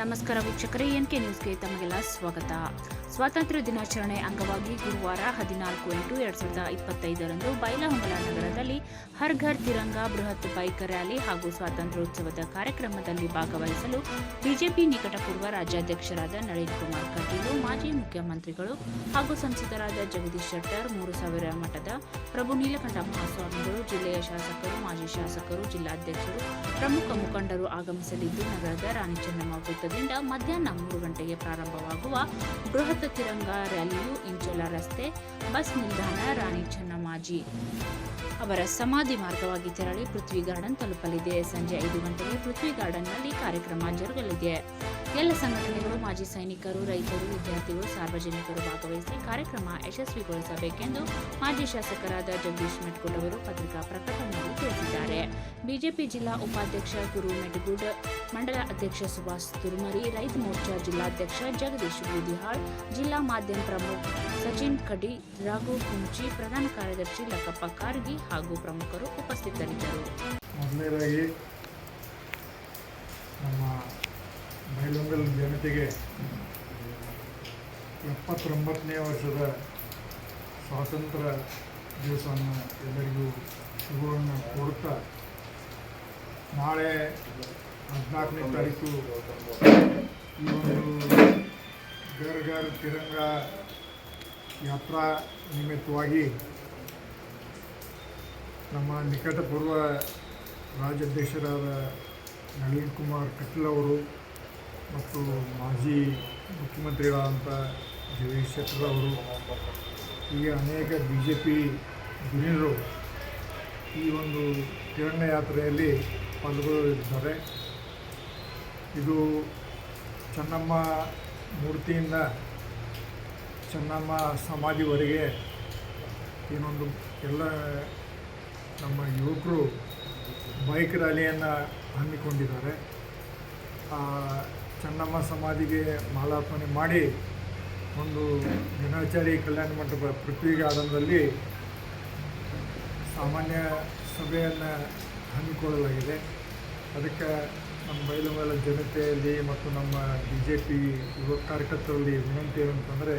ನಮಸ್ಕಾರ ವೀಕ್ಷಕರೇ, N K ನ್ಯೂಸ್ಗೆ ತಮಗೆಲ್ಲ ಸ್ವಾಗತ. ಸ್ವಾತಂತ್ರ್ಯ ದಿನಾಚರಣೆ ಅಂಗವಾಗಿ ಗುರುವಾರ ಹದಿನಾಲ್ಕು ಎಂಟು ಎರಡು ಸಾವಿರದ ಇಪ್ಪತ್ತೈದರಂದು ಬೈಲಹೊಂಗಲ ನಗರದಲ್ಲಿ ಹರ್ ಘರ್ ತಿರಂಗ ಬೃಹತ್ ಬೈಕ್ ರ್ಯಾಲಿ ಹಾಗೂ ಸ್ವಾತಂತ್ರ್ಯೋತ್ಸವದ ಕಾರ್ಯಕ್ರಮದಲ್ಲಿ ಭಾಗವಹಿಸಲು ಬಿಜೆಪಿ ನಿಕಟಪೂರ್ವ ರಾಜ್ಯಾಧ್ಯಕ್ಷರಾದ ನಳಿನ್ ಕುಮಾರ್ ಕಟೀಲು, ಮಾಜಿ ಮುಖ್ಯಮಂತ್ರಿಗಳು ಹಾಗೂ ಸಂಸದರಾದ ಜಗದೀಶ್ ಶೆಟ್ಟರ್ ಮೂರು ಸಾವಿರ ಮಠದ ಪ್ರಭು ನೀಲಕಂಠ ಮಹಾಸ್ವಾಮಿಗಳು ಜಿಲ್ಲೆಯ ಶಾಸಕರು, ಮಾಜಿ ಶಾಸಕರು, ಜಿಲ್ಲಾಧ್ಯಕ್ಷರು, ಪ್ರಮುಖ ಮುಖಂಡರು ಆಗಮಿಸಲಿದ್ದು, ನಗರದ ರಾಣಿ ಚೆನ್ನಮ್ಮ ವೃತ್ತದಿಂದ ಮಧ್ಯಾಹ್ನ ಮೂರು ಗಂಟೆಗೆ ಪ್ರಾರಂಭವಾಗುವ ಬೃಹತ್ ತಿರಂಗ ರ್ಯಾಲಿಯು ಇಂಚೋಲ ರಸ್ತೆ, ಬಸ್ ನಿಲ್ದಾಣ, ರಾಣಿ ಚೆನ್ನಮ್ಮಾಜಿ ಅವರ ಸಮಾಧಿ ಮಾರ್ಗವಾಗಿ ತೆರಳಿ ಪೃಥ್ವಿ ಗಾರ್ಡನ್ ತಲುಪಲಿದೆ. ಸಂಜೆ ಐದು ಗಂಟೆಗೆ ಪೃಥ್ವಿ ಗಾರ್ಡನ್ನಲ್ಲಿ ಕಾರ್ಯಕ್ರಮ ಜರುಗಲಿದೆ. ಎಲ್ಲ ಸಂಘಟನೆಗಳು, ಮಾಜಿ ಸೈನಿಕರು, ರೈತರು, ವಿದ್ಯಾರ್ಥಿಗಳು, ಸಾರ್ವಜನಿಕರು ಭಾಗವಹಿಸಿ ಕಾರ್ಯಕ್ರಮ ಯಶಸ್ವಿಗೊಳಿಸಬೇಕೆಂದು ಮಾಜಿ ಶಾಸಕರಾದ ಜಗದೀಶ್ ಮೆಟ್ಕುಲ್ ಅವರು ಪತ್ರಿಕಾ ಪ್ರಕಟಣೆಯಲ್ಲಿ ತಿಳಿಸಿದ್ದಾರೆ. ಬಿಜೆಪಿ ಜಿಲ್ಲಾ ಉಪಾಧ್ಯಕ್ಷ ಗುರು ಮೆಟಗುಡ್ ಮಂಡಲ ಅಧ್ಯಕ್ಷ ಸುಭಾಷ್ ತುರ್ಮರಿ, ರೈತ ಮೋರ್ಚಾ ಜಿಲ್ಲಾಧ್ಯಕ್ಷ ಜಗದೀಶ್ ಬೂದಿಹಾಳ್, ಜಿಲ್ಲಾ ಮಾಧ್ಯಮ ಪ್ರಮುಖ ಸಚಿನ್ ಕಡಿ, ರಾಘು ಕುಂಚಿ, ಪ್ರಧಾನ ಕಾರ್ಯದರ್ಶಿ ಲಕ್ಕಪ್ಪ ಕಾರ್ಗಿ ಹಾಗೂ ಪ್ರಮುಖರು ಉಪಸ್ಥಿತರಿದ್ದರು. ನಮ್ಮ ಬೈಲೊಂಗಲ್ ಜನತೆಗೆ ಎಪ್ಪತ್ತೊಂಬತ್ತನೇ ವರ್ಷದ ಸ್ವಾತಂತ್ರ್ಯ ದಿವಸವನ್ನು ಎಲ್ಲರಿಗೂ ಶುಭವನ್ನು ಕೋರುತ್ತಾ ನಾಳೆ ಹದಿನಾಲ್ಕನೇ ತಾರೀಕು ಈ ಒಂದು ಗರ್ ಗರ್ ತಿರಂಗ ಯಾತ್ರಾ ನಿಮಿತ್ತವಾಗಿ ನಮ್ಮ ನಿಕಟಪೂರ್ವ ರಾಜ್ಯಾಧ್ಯಕ್ಷರಾದ ನಳಿನ್ ಕುಮಾರ್ ಕಟೀಲ್ ಅವರು ಮತ್ತು ಮಾಜಿ ಮುಖ್ಯಮಂತ್ರಿಗಳಾದಂಥ ಜಗದೀಶ್ ಶೆಟ್ಟರ್ ಅವರು ಹೀಗೆ ಅನೇಕ ಬಿ ಜೆ ಪಿ ಧುರೀಣರು ಈ ಒಂದು ತಿರಂಗ ಯಾತ್ರೆಯಲ್ಲಿ ಪಾಲ್ಗೊಳ್ಳಲಿದ್ದಾರೆ ಇದು ಚೆನ್ನಮ್ಮ ಮೂರ್ತಿಯಿಂದ ಚೆನ್ನಮ್ಮ ಸಮಾಧಿವರೆಗೆ ಏನೊಂದು ಎಲ್ಲ ನಮ್ಮ ಯುವಕರು ಬೈಕ್ ರ್ಯಾಲಿಯನ್ನು ಹಮ್ಮಿಕೊಂಡಿದ್ದಾರೆ. ಚೆನ್ನಮ್ಮ ಸಮಾಧಿಗೆ ಮಾಲಾರ್ಪಣೆ ಮಾಡಿ ಒಂದು ದಿನಾಚಾರಿ ಕಲ್ಯಾಣ ಮಂಟಪ ಪೃಥ್ವಿ ಗಾರ್ಡನ್ದಲ್ಲಿ ಸಾಮಾನ್ಯ ಸಭೆಯನ್ನು ಹಮ್ಮಿಕೊಳ್ಳಲಾಗಿದೆ. ಅದಕ್ಕೆ ನಮ್ಮ ಬೈಲುಮಲ ಜನತೆಯಲ್ಲಿ ಮತ್ತು ನಮ್ಮ ಬಿ ಜೆ ಪಿ ಯುವ ಕಾರ್ಯಕರ್ತರಲ್ಲಿ ವಿನಂತಿ ಏನಂತಂದರೆ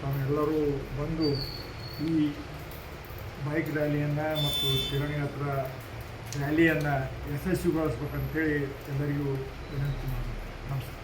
ತಾವೆಲ್ಲರೂ ಬಂದು ಈ ಬೈಕ್ ರ್ಯಾಲಿಯನ್ನು ಮತ್ತು ತಿರಂಗಯಾತ್ರಾ ರ್ಯಾಲಿಯನ್ನು ಯಶಸ್ವಿಗೊಳಿಸ್ಬೇಕಂತೇಳಿ ಎಲ್ಲರಿಗೂ ವಿನಂತಿ ಮಾಡಿ ನಮಸ್ಕಾರ.